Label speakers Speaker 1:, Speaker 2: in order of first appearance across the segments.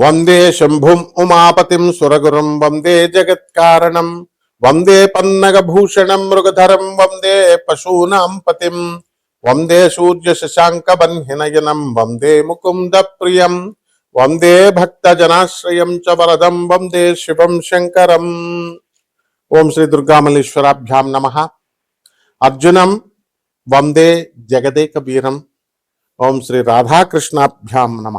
Speaker 1: వందే శంభుం ఉమాపతిం సురగురం వందే జగత్కారణం వందే పన్నగభూషణం మృగధరం వందే పశూనాం పతిం వందే సూర్య శశాంక బన్హినయనం వందే ముకుంద ప్రియం వందే భక్తజనాశ్రయం చ వరదం వందే శివం శంకరం ఓం శ్రీ దుర్గామల్లేశ్వరాభ్యాం నమ అర్జునం వందే జగదేక వీరం ఓం శ్రీ రాధాకృష్ణాభ్యాం నమ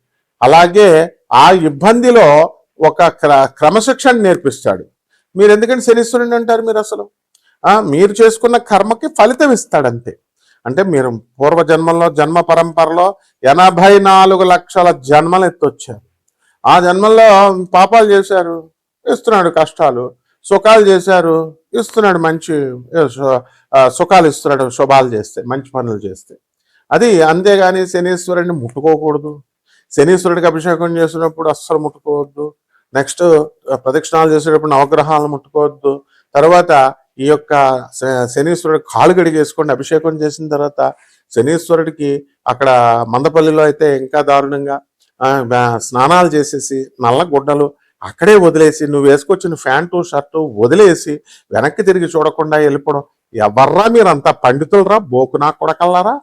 Speaker 1: అలాగే ఆ ఇబ్బందిలో ఒక క్ర క్రమశిక్షణ నేర్పిస్తాడు. మీరు ఎందుకంటే శనీశ్వరుని అంటారు మీరు అసలు మీరు చేసుకున్న కర్మకి ఫలితం ఇస్తాడంతే. అంటే మీరు పూర్వజన్మల్లో జన్మ పరంపరలో ఎనభై నాలుగు లక్షల జన్మలు ఎత్తొచ్చారు. ఆ జన్మల్లో పాపాలు చేశారు ఇస్తున్నాడు కష్టాలు సుఖాలు చేశారు ఇస్తున్నాడు మంచి సుఖాలు ఇస్తున్నాడు శుభాలు చేస్తే మంచి పనులు చేస్తే. అది అంతేగాని శనీశ్వరుడిని ముట్టుకోకూడదు. శనీశ్వరుడికి అభిషేకం చేసినప్పుడు అస్సలు ముట్టుకోవద్దు. నెక్స్ట్ ప్రదక్షిణాలు చేసేటప్పుడు నవగ్రహాలను ముట్టుకోవద్దు. తర్వాత ఈ యొక్క శనీశ్వరుడు కాలు గడిగేసుకోండి అభిషేకం చేసిన తర్వాత శనీశ్వరుడికి అక్కడ మందపల్లిలో అయితే ఇంకా దారుణంగా స్నానాలు చేసేసి నల్ల గుడ్డలు అక్కడే వదిలేసి నువ్వు వేసుకొచ్చిన ప్యాంటు షర్టు వదిలేసి వెనక్కి తిరిగి చూడకుండా వెళ్ళిపోవడం. ఎవర్రా మీరు అంత పండితులరా? బోకునా కొడకల్లారా?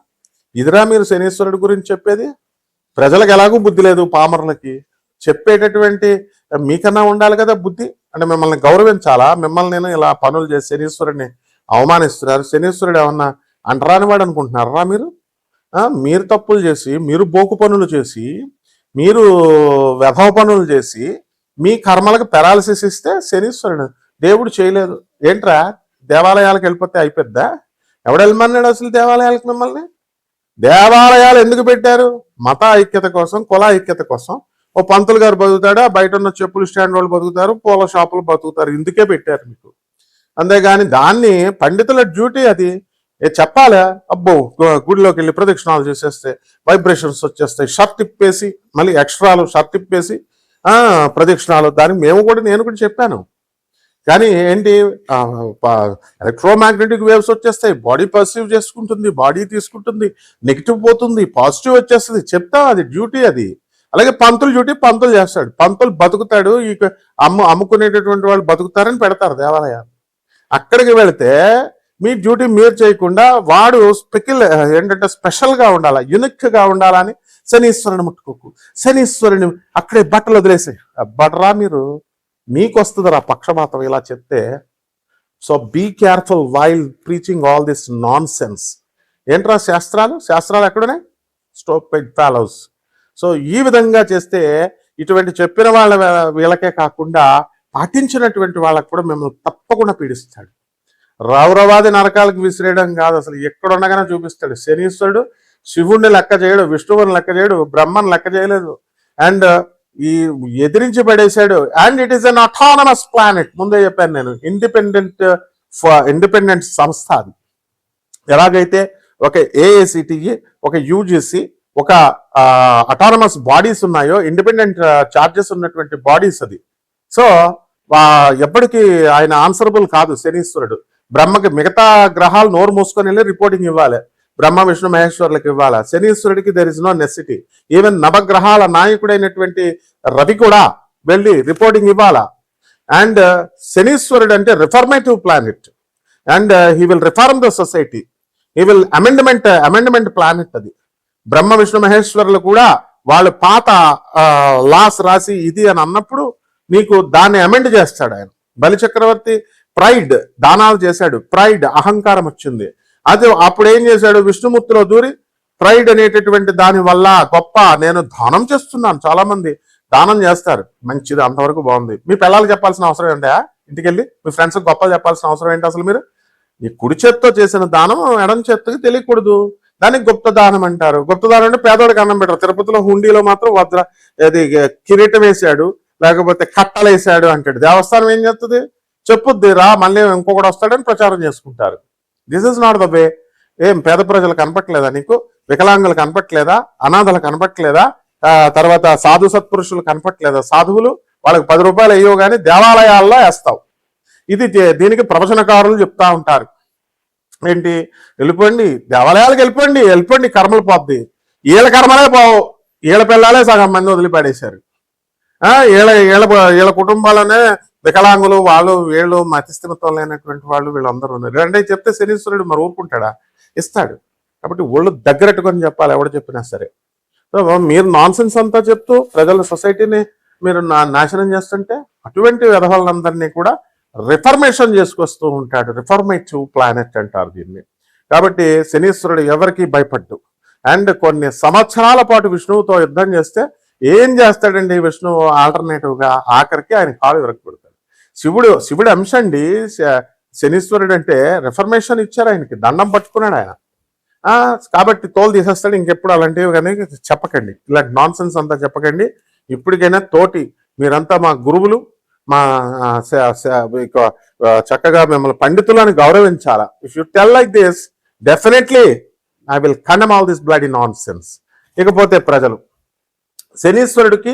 Speaker 1: ఇదిరా మీరు శనీశ్వరుడి గురించి చెప్పేది? ప్రజలకు ఎలాగూ బుద్ధి లేదు పామరులకి. చెప్పేటటువంటి మీకన్నా ఉండాలి కదా బుద్ధి. అంటే మిమ్మల్ని గౌరవించాలా? మిమ్మల్ని నేను ఇలా పనులు చేసి శనీశ్వరుడిని అవమానిస్తున్నారు. శనీశ్వరుడు ఏమన్నా అంటరాని వాడు అనుకుంటున్నారా మీరు? మీరు తప్పులు చేసి మీరు బోకు పనులు చేసి మీరు వ్యభవ పనులు చేసి మీ కర్మలకు పెరాలసిస్ ఇస్తే శనీశ్వరుడు దేవుడు చేయలేదు. ఏంట్రా? దేవాలయాలకు వెళ్ళిపోతే అయిపోద్దా? ఎవడు వెళ్ళమన్నాడు అసలు దేవాలయాలకు మిమ్మల్ని? దేవాలయాలు ఎందుకు పెట్టారు? మత ఐక్యత కోసం కుల ఐక్యత కోసం. ఓ పంతులు గారు బతుకుతాడు? బయట ఉన్న చెప్పులు స్టాండ్ వాళ్ళు బతుకుతారు పూల షాపులు బతుకుతారు. ఇందుకే పెట్టారు మీకు. అంతేగాని దాన్ని పండితుల డ్యూటీ అది. ఏ చెప్పాలా? అబ్బో గుడిలోకి వెళ్ళి ప్రదక్షిణాలు చేసేస్తే వైబ్రేషన్స్ వచ్చేస్తాయి. షర్ట్ తిప్పేసి మళ్ళీ ఎక్స్ట్రాలు షర్ట్ తిప్పేసి ప్రదక్షిణాలు. దానికి మేము కూడా నేను కూడా చెప్పాను. కానీ ఏంటి ఎలక్ట్రోమాగ్నెటిక్ వేవ్స్ వచ్చేస్తాయి. బాడీ పర్సీవ్ చేసుకుంటుంది బాడీ తీసుకుంటుంది నెగిటివ్ పోతుంది పాజిటివ్ వచ్చేస్తుంది. చెప్తాం అది డ్యూటీ అది. అలాగే పంతులు డ్యూటీ పంతులు చేస్తాడు. పంతులు బతుకుతాడు ఈ అమ్ము అమ్ముకునేటటువంటి వాళ్ళు బతుకుతారని పెడతారు దేవాలయాలు. అక్కడికి వెళితే మీ డ్యూటీ మీరు చేయకుండా వాడు స్పెకిల్ ఏంటంటే స్పెషల్గా ఉండాలా యునిక్గా ఉండాలని శనీశ్వరుని ముట్టుకోకు. శనీశ్వరుని అక్కడే బట్టలు వదిలేసాయి. బట్టరా మీరు. మీకు వస్తుంది రా పక్షపాతం ఇలా చెప్తే. So be careful while preaching all this nonsense ఏంట్రా శాస్త్రాలు? శాస్త్రాలు ఎక్కడున్నాయి? స్టోప్ ఫాలోస్ సో ఈ విధంగా చేస్తే ఇటువంటి చెప్పిన వాళ్ళ వీళ్ళకే కాకుండా పాటించినటువంటి వాళ్ళకు కూడా మిమ్మల్ని తప్పకుండా పీడిస్తాడు. రౌరవాది నరకాలకు విసిరేయడం కాదు అసలు. ఎక్కడుండగానే చూపిస్తాడు. శనీశ్వరుడు శివుణ్ణి లెక్క చేయడు విష్ణువుని లెక్క చేయడు బ్రహ్మను లెక్క చేయలేదు. అండ్ ఈ ఎదిరించి పడేశాడు and it is an autonomous planet ముందే చెప్పాను నేను. ఇండిపెండెంట్ ఇండిపెండెంట్ uh, సంస్థ అది. ఎలాగైతే ఒక ఏఏసిటిఈ ఒక యూజిసి ఒక అటానమస్ బాడీస్ ఉన్నాయో ఇండిపెండెంట్ చార్జెస్ uh, ఉన్నటువంటి బాడీస్ అది. సో ఎప్పటికీ ఆయన ఆన్సరబుల్ కాదు శనీశ్వరుడు. బ్రహ్మకి మిగతా గ్రహాలు నోరు మూసుకొని వెళ్ళి రిపోర్టింగ్ ఇవ్వాలి. బ్రహ్మ విష్ణు మహేశ్వరులకు ఇవ్వాలా? శనీశ్వరుడికి there is no necessity even నవగ్రహాల నాయకుడైనటువంటి రవి కూడా వెళ్ళి రిపోర్టింగ్ ఇవ్వాలా? అండ్ uh, శనీశ్వరుడు అంటే reformative planet and he will reform the society he will amendment amendment planet అది. బ్రహ్మ విష్ణు మహేశ్వరులు కూడా వాళ్ళు పాత లాస్ రాసి ఇది అని అన్నప్పుడు నీకు దాన్ని అమెండ్ చేస్తాడు ఆయన. బలి చక్రవర్తి ప్రైడ్ దానాలు చేశాడు. ప్రైడ్ అహంకారం వచ్చింది. అది అప్పుడు ఏం చేశాడు? విష్ణుమూర్తిలో దూరి ప్రైడ్ అనేటటువంటి దాని వల్ల గొప్ప నేను దానం చేస్తున్నాను. చాలా మంది దానం చేస్తారు. మంచిది అంతవరకు బాగుంది. మీ పిల్లలు చెప్పాల్సిన అవసరం ఏంటా? ఇంటికెళ్ళి మీ ఫ్రెండ్స్కి గొప్ప చెప్పాల్సిన అవసరం ఏంటి అసలు మీరు? ఈ కుడి చేత్తో చేసిన దానం ఎడం చేత్తకి తెలియకూడదు. దానికి గుప్త దానం అంటారు. గుప్త దానం అంటే పేదవాడికి అన్నం పెట్టరు. తిరుపతిలో హుండీలో మాత్రం వద్ర అది కిరీటం వేసాడు. లేకపోతే కట్టలు వేసాడు అంటాడు. దేవస్థానం ఏం చేస్తుంది చెప్పుద్ది రా మళ్ళీ ఇంకొకటి వస్తాడని ప్రచారం చేసుకుంటారు. This is not the way ఏం పేద ప్రజలు కనపట్లేదా నీకు? వికలాంగులు కనపట్లేదా? అనాథలు కనపట్లేదా? తర్వాత సాధు సత్పురుషులు కనపట్లేదా? సాధువులు వాళ్ళకి పది రూపాయలు అయ్యో కానీ దేవాలయాల్లో వేస్తావు. ఇది దీనికి ప్రవచనకారులు చెప్తా ఉంటారు. ఏంటి? వెళ్ళిపోండి. దేవాలయాలకు వెళ్ళిపోండి. వెళ్ళిపోండి. కర్మలు పోద్ది. ఈళ్ళ కర్మలే పోవు. ఈళ్ళ పిల్లలే సగం మంది వదిలిపడేశారు. ఈళ్ళ ఈళ్ళ ఈళ్ళ కుటుంబాలనే వికలాంగులు వాళ్ళు వీళ్ళు మతిస్థిమితం లేనటువంటి వాళ్ళు వీళ్ళందరూ ఉన్నారు. రెండే చెప్తే శనీశ్వరుడు మరి ఊరుకుంటాడా? ఇస్తాడు. కాబట్టి ఒళ్ళు దగ్గరట్టుకొని చెప్పాలి ఎవడు చెప్పినా సరే. సో మీరు నాన్ సెన్స్ అంతా చెప్తూ ప్రజల సొసైటీని మీరు నాశనం చేస్తుంటే అటువంటి విధవాళ్ళందరినీ కూడా రిఫర్మేషన్ చేసుకొస్తూ ఉంటాడు. రిఫర్మేటివ్ ప్లానెట్ అంటారు దీన్ని. కాబట్టి శనీశ్వరుడు ఎవరికి భయపడ్డు. అండ్ కొన్ని సంవత్సరాల పాటు విష్ణువుతో యుద్ధం చేస్తే ఏం చేస్తాడండి విష్ణువు? ఆల్టర్నేటివ్గా ఆఖరికి ఆయన కాలు విరగబడతాడు. శివుడు శివుడు అంశ అండి శనీశ్వరుడు అంటే రిఫర్మేషన్ ఇచ్చారు ఆయనకి దండం పట్టుకున్నాడు ఆయన. కాబట్టి తోలు తీసేస్తాడు ఇంకెప్పుడు అలాంటివి కానీ చెప్పకండి. ఇలాంటి నాన్ సెన్స్ అంతా చెప్పకండి. ఇప్పటికైనా తోటి మీరంతా మా గురువులు మా చక్కగా మిమ్మల్ని పండితులను గౌరవించాలా. If you tell like this definitely I will condemn all this blood nonsense ఇకపోతే ప్రజలు శనీశ్వరుడికి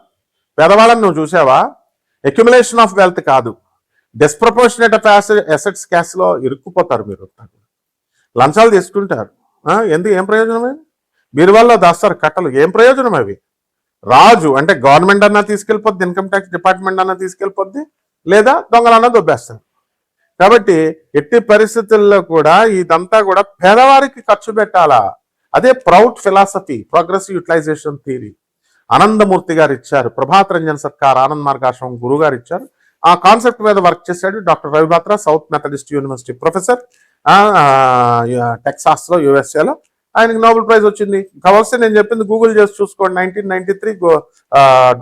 Speaker 1: పేదవాళ్ళని నువ్వు చూసావా? అక్యుములేషన్ ఆఫ్ వెల్త్ కాదు. డిస్ప్రపోర్షనేట్ ఆఫ్ అసెట్స్ క్యాష్లో ఇరుక్కుపోతారు మీరు లంచాలు తీసుకుంటారు. ఎందుకు? ఏం ప్రయోజనమే? మీరు వల్ల దాస్తారు కట్టలు. ఏం ప్రయోజనం అవి? రాజు అంటే గవర్నమెంట్ అన్నా తీసుకెళ్ళిపోద్ది ఇన్కమ్ ట్యాక్స్ డిపార్ట్మెంట్ అన్నా తీసుకెళ్ళిపోద్ది లేదా దొంగలన్నా దొబ్బేస్తారు. కాబట్టి ఎట్టి పరిస్థితుల్లో కూడా ఇదంతా కూడా పేదవారికి ఖర్చు పెట్టాలా? అదే PROUT philosophy progressive utilization theory Anandamurti garu ఇచ్చారు. ప్రభాత్ రంజన్ సర్కార్ ఆనంద్ మార్గాశ్రమం గురువు గారు ఇచ్చారు. ఆ కాన్సెప్ట్ మీద వర్క్ చేశాడు doctor Ravi Batra South Methodist University professor. టెక్సాస్లో యుఎస్ఏలో. ఆయనకి నోబెల్ ప్రైజ్ వచ్చింది. కావాల్సి నేను చెప్పింది గూగుల్ చేసి చూసుకోండి. Nineteen ninety three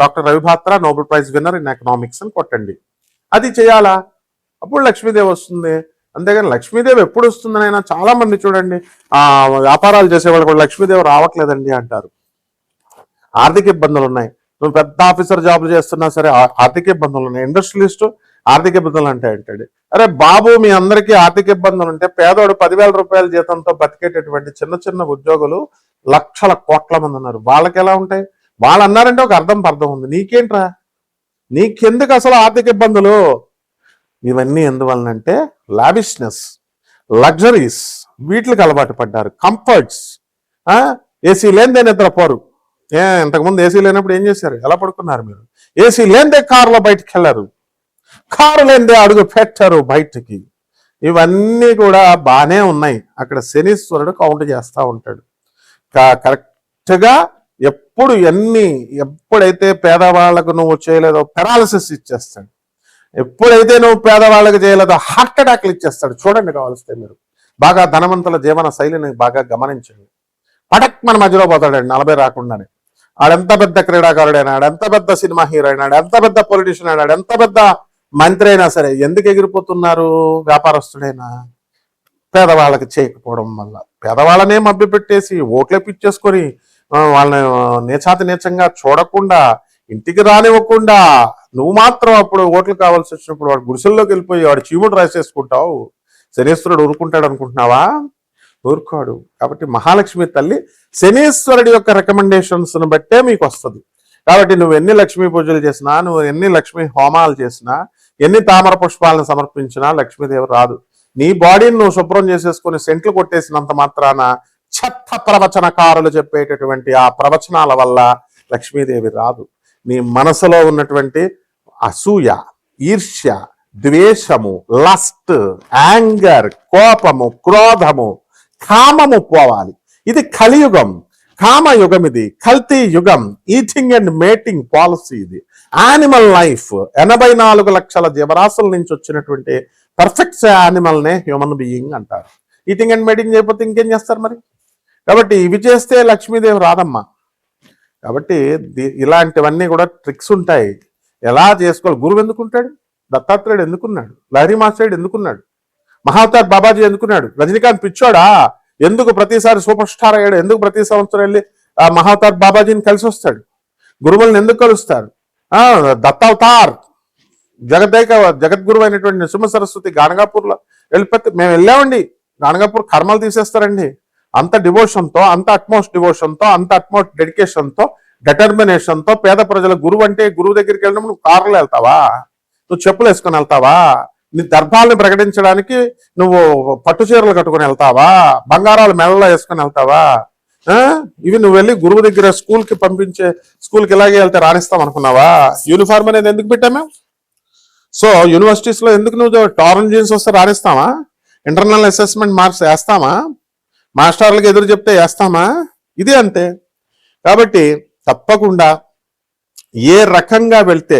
Speaker 1: doctor Ravi Batra Nobel prize winner in economics అని కొట్టండి. అది చేయాలా? అప్పుడు లక్ష్మీదేవి వస్తుంది. అంతేగాని లక్ష్మీదేవి ఎప్పుడు వస్తుందని చాలా మంది చూడండి ఆ వ్యాపారాలు చేసేవాళ్ళు కూడా లక్ష్మీదేవి రావట్లేదండి అంటారు. ఆర్థిక ఇబ్బందులు ఉన్నాయి. నువ్వు పెద్ద ఆఫీసర్ జాబులు చేస్తున్నా సరే ఆర్థిక ఇబ్బందులు ఉన్నాయి. ఇండస్ట్రియలిస్ట్ ఆర్థిక ఇబ్బందులు అంటే అంటాడు అరే బాబు మీ అందరికీ ఆర్థిక ఇబ్బందులు ఉంటే పేదోడు పదివేల రూపాయల జీతంతో బతికేటటువంటి చిన్న చిన్న ఉద్యోగులు లక్షల కోట్ల మంది ఉన్నారు. వాళ్ళకి ఎలా ఉంటాయి? వాళ్ళు అన్నారంటే ఒక అర్థం పర్థం ఉంది. నీకేంట్రా? నీకెందుకు అసలు ఆర్థిక ఇబ్బందులు? ఇవన్నీ ఎందువలనంటే లావిష్నెస్ లగ్జరీస్ వీటికి అలవాటు పడ్డారు. కంఫర్ట్స్ ఏసీ లేనిదే నిద్రపోరు. ఏ ఇంతకుముందు ఏసీ లేనప్పుడు ఏం చేశారు? ఎలా పడుకున్నారు మీరు? ఏసీ లేనిదే కారులో బయటికి వెళ్ళారు. కారు లేనిదే అడుగు పెట్టారు బయటికి. ఇవన్నీ కూడా బాగానే ఉన్నాయి. అక్కడ శనీశ్వరుడు కౌంట్ చేస్తూ ఉంటాడు. కరెక్ట్గా ఎప్పుడు ఎన్ని ఎప్పుడైతే పేదవాళ్ళకు నువ్వు చేయలేదో పెరాలసిస్ ఇచ్చేస్తాడు. ఎప్పుడైతే నువ్వు పేదవాళ్ళకి చేయలేదో హార్ట్ అటాక్లు ఇచ్చేస్తాడు. చూడండి కావాల్స్తే మీరు. బాగా ధనవంతుల జీవన శైలిని బాగా గమనించండి. పటక్ మన మధ్యలో పోతాడండి. నలభై రాకుండానే. ఆడెంత పెద్ద క్రీడాకారుడైనా ఎంత పెద్ద సినిమా హీరో అయినాడు ఎంత పెద్ద పొలిటీషియన్ అయినాడు ఎంత పెద్ద మంత్రి అయినా సరే ఎందుకు ఎగిరిపోతున్నారు వ్యాపారస్తుడైనా? పేదవాళ్ళకి చేయకపోవడం వల్ల. పేదవాళ్ళనే మభ్య పెట్టేసి ఓట్లే పిచ్చేసుకొని వాళ్ళని నేచాతి నీచంగా చూడకుండా ఇంటికి రానివ్వకుండా నువ్వు మాత్రం అప్పుడు ఓట్లు కావాల్సి వచ్చినప్పుడు వాడు గుడిసెల్లోకి వెళ్ళిపోయి వాడు చీముడు రాసేసుకుంటావు శనేశ్వరుడు ఊరుకుంటాడు అనుకుంటున్నావా ఊరుకోడు కాబట్టి మహాలక్ష్మి తల్లి శనీశ్వరుడి యొక్క రికమెండేషన్స్ను బట్టే మీకు వస్తుంది. కాబట్టి నువ్వు ఎన్ని లక్ష్మీ పూజలు చేసినా నువ్వు ఎన్ని లక్ష్మీ హోమాలు చేసినా ఎన్ని తామర పుష్పాలను సమర్పించినా లక్ష్మీదేవి రాదు. నీ బాడీని నువ్వు శుభ్రం చేసేసుకుని సెంట్లు కొట్టేసినంత మాత్రాన చెత్త ప్రవచనకారులు చెప్పేటటువంటి ఆ ప్రవచనాల వల్ల లక్ష్మీదేవి రాదు. నీ మనసులో ఉన్నటువంటి అసూయ ఈర్ష్య ద్వేషము లస్ట్ యాంగర్ కోపము క్రోధము కామము పోవాలి. ఇది కలియుగం. కామయుగం ఇది. కల్తీ యుగం. ఈటింగ్ అండ్ మేటింగ్ పాలసీ ఇది. Animal life. ఎనభై నాలుగు లక్షల జీవరాశుల నుంచి వచ్చినటువంటి పర్ఫెక్ట్ యానిమల్నే హ్యూమన్ బీయింగ్ అంటారు. ఈటింగ్ అండ్ మేటింగ్ చేయకపోతే ఇంకేం చేస్తారు మరి? కాబట్టి ఇవి చేస్తే లక్ష్మీదేవి రాదమ్మా. కాబట్టి ఇలాంటివన్నీ కూడా ట్రిక్స్ ఉంటాయి. ఎలా చేసుకోవాలి? గురువు ఎందుకుంటాడు దత్తాత్రేయుడు ఎందుకున్నాడు? లహరి మాస్టర్డు ఎందుకున్నాడు? మహావతార్ బాబాజీ ఎందుకున్నాడు? రజనీకాంత్ పిచ్చోడా? ఎందుకు ప్రతిసారి సూపర్ స్టార్ అయ్యాడు? ఎందుకు ప్రతి సంవత్సరం వెళ్ళి ఆ మహావతార్ బాబాజీని కలిసి వస్తాడు? గురువులను ఎందుకు కలుస్తారు? ఆ దత్తావతార్! జగదేక జగద్గురు అయినటువంటి నృసింహ సరస్వతి గానగాపూర్లో వెళ్ళిపోతే మేము వెళ్ళామండి. గానగాపూర్ కర్మలు తీసేస్తారండి. అంత డివోషన్తో అంత అట్మోస్ట్ డివోషన్తో అంత అట్మోస్ట్ డెడికేషన్తో తో పేద ప్రజల గురువు అంటే గురువు దగ్గరికి వెళ్ళినప్పుడు నువ్వు కారులో వెళ్తావా? నువ్వు చెప్పులు వేసుకొని వెళ్తావా? నీ దర్భాలను ప్రకటించడానికి నువ్వు పట్టు చీరలు కట్టుకొని వెళ్తావా? బంగారాలు మెడలో వేసుకొని వెళ్తావా? ఇవి నువ్వు వెళ్ళి గురువు దగ్గర స్కూల్కి పంపించే స్కూల్కి ఇలాగే వెళ్తే రాణిస్తాం అనుకున్నావా? యూనిఫామ్ అనేది ఎందుకు పెట్టామే సో యూనివర్సిటీస్లో ఎందుకు నువ్వు టారన్ జీన్స్ వస్తే రాణిస్తావా? ఇంటర్నల్ అసెస్మెంట్ మార్క్స్ వేస్తామా? మాస్టర్లకు ఎదురు చెప్తే వేస్తామా? ఇది అంతే. కాబట్టి తప్పకుండా ఏ రకంగా వెళ్తే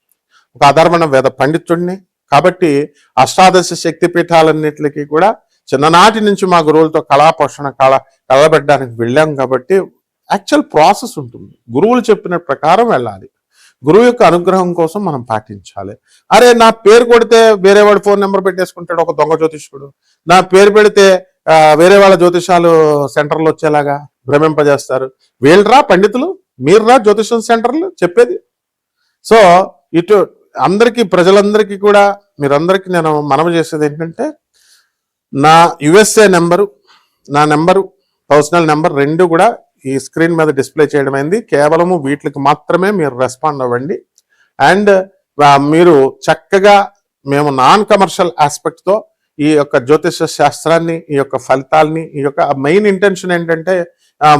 Speaker 1: ఒక అధర్మణ వేద పండితుడిని కాబట్టి అష్టాదశ శక్తి పీఠాలన్నిటికీ కూడా చిన్ననాటి నుంచి మా గురువులతో కళా పోషణ కళ కలబెట్టడానికి వెళ్ళాం కాబట్టి యాక్చువల్ ప్రాసెస్ ఉంటుంది. గురువులు చెప్పిన ప్రకారం వెళ్ళాలి. గురువు యొక్క అనుగ్రహం కోసం మనం పాటించాలి. అరే నా పేరు కొడితే వేరే వాడు ఫోన్ నెంబర్ పెట్టేసుకుంటాడు ఒక దొంగ జ్యోతిష్కుడు. నా పేరు పెడితే వేరే వాళ్ళ జ్యోతిషాలు సెంటర్లు వచ్చేలాగా భ్రమింపజేస్తారు. వీళ్ళరా పండితులు మీర్రా జ్యోతిషం సెంటర్లు చెప్పేది. సో ఇటు అందరికీ ప్రజలందరికీ కూడా మీరందరికీ నేను మనవి చేసేది ఏంటంటే నా యుఎస్ఏ నెంబరు నా నెంబరు పర్సనల్ నెంబర్ రెండు కూడా ఈ స్క్రీన్ మీద డిస్ప్లే చేయడం అయింది. కేవలము వీటికి మాత్రమే మీరు రెస్పాండ్ అవ్వండి. అండ్ మీరు చక్కగా మేము నాన్ కమర్షియల్ ఆస్పెక్ట్తో ఈ యొక్క జ్యోతిష శాస్త్రాన్ని ఈ యొక్క ఫలితాల్ని ఈ యొక్క మెయిన్ ఇంటెన్షన్ ఏంటంటే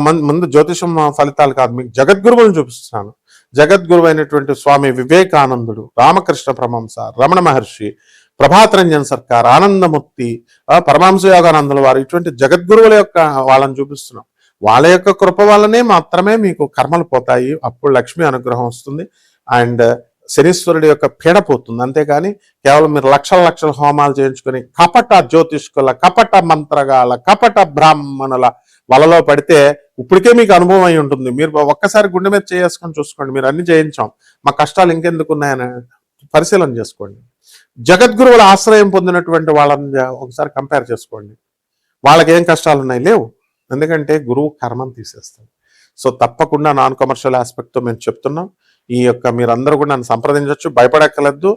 Speaker 1: మన్- ముందు జ్యోతిషం ఫలితాలు కాదు మీకు జగద్గురువులను చూపిస్తున్నాను. జగద్గురువైనటువంటి స్వామి వివేకానందుడు రామకృష్ణ పరమహంస రమణ మహర్షి ప్రభాతరంజన్ సర్కార్ ఆనందమూర్తి ఆ, పరమహంస యోగానందుల వారు ఇటువంటి జగద్గురువుల యొక్క వాళ్ళని చూపిస్తున్నాం. వాళ్ళ యొక్క కృప వల్లనే మాత్రమే మీకు కర్మలు పోతాయి. అప్పుడు లక్ష్మి అనుగ్రహం వస్తుంది. అండ్ శనీశ్వరుడి యొక్క పీడ పోతుంది. అంతేకాని కేవలం మీరు లక్షల లక్షల హోమాలు చేయించుకొని కపట జ్యోతిష్కుల కపట మంత్రగాల కపట బ్రాహ్మణుల వలలో పడితే ఇప్పటికే మీకు అనుభవం అయి ఉంటుంది. మీరు ఒక్కసారి గుండె మీద చేసుకొని చూసుకోండి. మీరు అన్ని చేయించాం. మా కష్టాలు ఇంకెందుకు ఉన్నాయని పరిశీలన చేసుకోండి. జగద్గురువుల ఆశ్రయం పొందినటువంటి వాళ్ళని ఒకసారి కంపేర్ చేసుకోండి. వాళ్ళకి ఏం కష్టాలు ఉన్నాయి? లేవు. ఎందుకంటే గురువు కర్మం తీసేస్తాడు. సో తప్పకుండా నాన్ కమర్షియల్ ఆస్పెక్ట్తో మేము చెప్తున్నాం. ఈ యొక్క మీరందరూ కూడా నన్ను సంప్రదించవచ్చు భయపడక్కర్లేదు.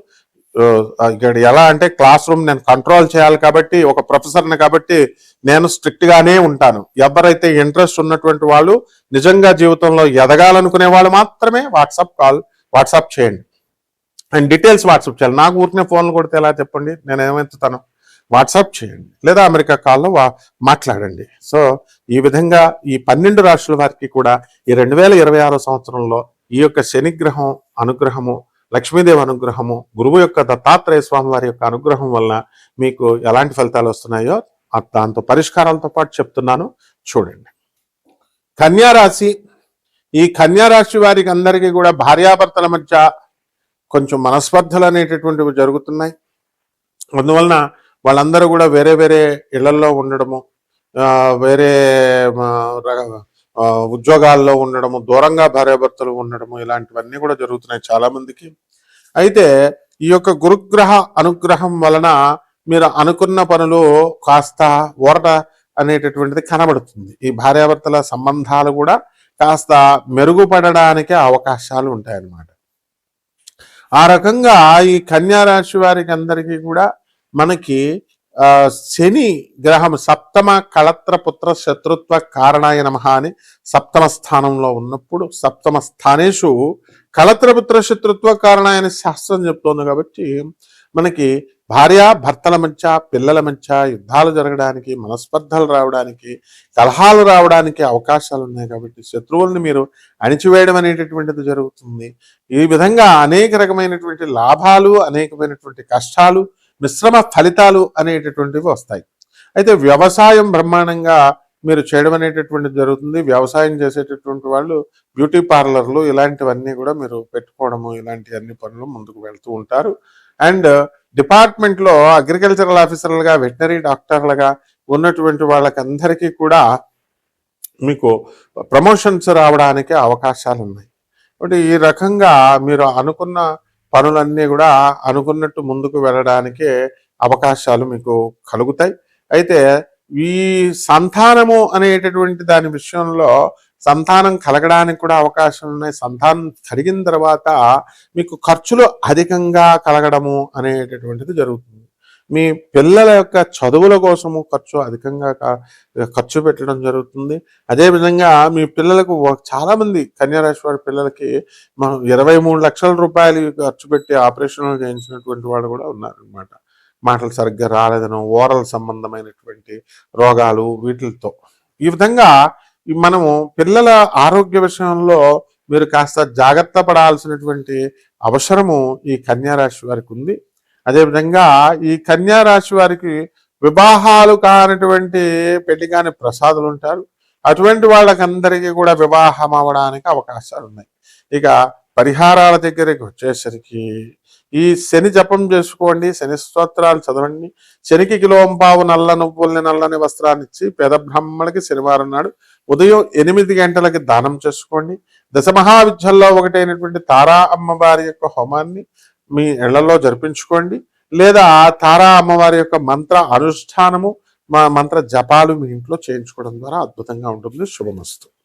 Speaker 1: ఇక్కడ ఎలా అంటే క్లాస్ రూమ్ నేను కంట్రోల్ చేయాలి కాబట్టి ఒక ప్రొఫెసర్ని కాబట్టి నేను స్ట్రిక్ట్ గానే ఉంటాను. ఎవరైతే ఇంట్రెస్ట్ ఉన్నటువంటి వాళ్ళు నిజంగా జీవితంలో ఎదగాలనుకునే వాళ్ళు మాత్రమే వాట్సాప్ కాల్ వాట్సాప్ చేయండి. అండ్ డీటెయిల్స్ వాట్సాప్ చేయాలి. నాకు ఊరికే ఫోన్లు కొడితే ఎలా చెప్పండి? నేను ఏమెత్తుతాను? వాట్సాప్ చేయండి. లేదా అమెరికా కాల్లో వా మాట్లాడండి. సో ఈ విధంగా ఈ పన్నెండు రాష్ట్రాల వారికి కూడా ఈ రెండు వేల ఇరవై సంవత్సరంలో ఈ యొక్క శనిగ్రహం అనుగ్రహము లక్ష్మీదేవి అనుగ్రహము గురువు యొక్క దత్తాత్రేయ స్వామి వారి యొక్క అనుగ్రహం వలన మీకు ఎలాంటి ఫలితాలు వస్తున్నాయో దాంతో పరిష్కారాలతో పాటు చెప్తున్నాను. చూడండి. కన్యారాశి ఈ కన్యారాశి వారికి అందరికీ కూడా భార్యాభర్తల మధ్య కొంచెం మనస్పర్ధలు అనేటటువంటివి జరుగుతున్నాయి. అందువలన వాళ్ళందరూ కూడా వేరే వేరే ఇళ్ళలో ఉండడము వేరే ఉద్యోగాల్లో ఉండడము దూరంగా భార్యాభర్తలు ఉండడము ఇలాంటివన్నీ కూడా జరుగుతున్నాయి చాలా మందికి అయితే ఈ యొక్క గురుగ్రహ అనుగ్రహం వలన మీరు అనుకున్న పనులు కాస్త ఊరట అనేటటువంటిది కనబడుతుంది. ఈ భార్యాభర్తల సంబంధాలు కూడా కాస్త మెరుగుపడడానికి అవకాశాలు ఉంటాయన్నమాట. ఆ రకంగా ఈ కన్యారాశి వారికి అందరికీ కూడా మనకి శని గ్రహం సప్తమ కళత్ర పుత్ర శత్రుత్వ కారణాయ నమ అని సప్తమ స్థానంలో ఉన్నప్పుడు సప్తమ స్థానేషు కళత్రపుత్ర శత్రుత్వ కారణాయ అని శాస్త్రం చెప్తోంది కాబట్టి మనకి భార్య భర్తల మధ్య పిల్లల మధ్య యుద్ధాలు జరగడానికి మనస్పర్ధలు రావడానికి కలహాలు రావడానికి అవకాశాలు ఉన్నాయి కాబట్టి శత్రువుల్ని మీరు అణిచివేయడం అనేటటువంటిది జరుగుతుంది. ఈ విధంగా అనేక రకమైనటువంటి లాభాలు అనేకమైనటువంటి కష్టాలు మిశ్రమ ఫలితాలు అనేటటువంటివి వస్తాయి. అయితే వ్యవసాయం బ్రహ్మాండంగా మీరు చేయడం అనేటటువంటిది జరుగుతుంది. వ్యవసాయం చేసేటటువంటి వాళ్ళు బ్యూటీ పార్లర్లు ఇలాంటివన్నీ కూడా మీరు పెట్టుకోవడము ఇలాంటి అన్ని పనులు ముందుకు వెళ్తూ ఉంటారు. అండ్ డిపార్ట్మెంట్లో అగ్రికల్చరల్ ఆఫీసర్లుగా వెటనరీ డాక్టర్లుగా ఉన్నటువంటి వాళ్ళకందరికీ కూడా మీకు ప్రమోషన్స్ రావడానికి అవకాశాలు ఉన్నాయి కాబట్టి ఈ రకంగా మీరు అనుకున్న పనులన్నీ కూడా అనుకున్నట్టు ముందుకు వెళ్ళడానికి అవకాశాలు మీకు కలుగుతాయి. అయితే ఈ సంతానము అనేటటువంటి దాని విషయంలో సంతానం కలగడానికి కూడా అవకాశాలు ఉన్నాయి. సంతానం కలిగిన తర్వాత మీకు ఖర్చులు అధికంగా కలగడము అనేటటువంటిది జరుగుతుంది. మీ పిల్లల యొక్క చదువుల కోసము ఖర్చు అధికంగా ఖర్చు పెట్టడం జరుగుతుంది. అదేవిధంగా మీ పిల్లలకు చాలామంది కన్యారాశి వారి పిల్లలకి మనం ఇరవై మూడు లక్షల రూపాయలు ఖర్చు పెట్టి ఆపరేషన్లు చేయించినటువంటి వాళ్ళు కూడా ఉన్నారనమాట మాటలు సరిగ్గా రాలేదను ఓరల్ సంబంధమైనటువంటి రోగాలు వీటితో. ఈ విధంగా మనము పిల్లల ఆరోగ్య విషయంలో మీరు కాస్త జాగ్రత్త పడాల్సినటువంటి అవసరము ఈ కన్యారాశి వారికి ఉంది. అదేవిధంగా ఈ కన్యా రాశి వారికి వివాహాలు కానటువంటి పెళ్ళి కాని ప్రసాదులు ఉంటారు. అటువంటి వాళ్ళకందరికీ కూడా వివాహం అవ్వడానికి అవకాశాలు ఉన్నాయి. ఇక పరిహారాల దగ్గరికి వచ్చేసరికి ఈ శని జపం చేసుకోండి శని స్తోత్రాలు చదవండి. శనికి కిలోంపావు నల్ల నువ్వుల్ని నల్లని వస్త్రాన్ని ఇచ్చి పేద బ్రాహ్మణులకి శనివారం నాడు ఉదయం ఎనిమిది గంటలకి దానం చేసుకోండి. దశమహావిద్యల్లో ఒకటైనటువంటి తారా అమ్మవారి యొక్క హోమాన్ని మీ ఇళ్ళలో జరిపించుకోండి. లేదా తారా అమ్మవారి యొక్క మంత్ర అనుష్ఠానము మా మంత్ర జపాలు మీ ఇంట్లో చేయించుకోవడం ద్వారా అద్భుతంగా ఉంటుంది. శుభమస్తు.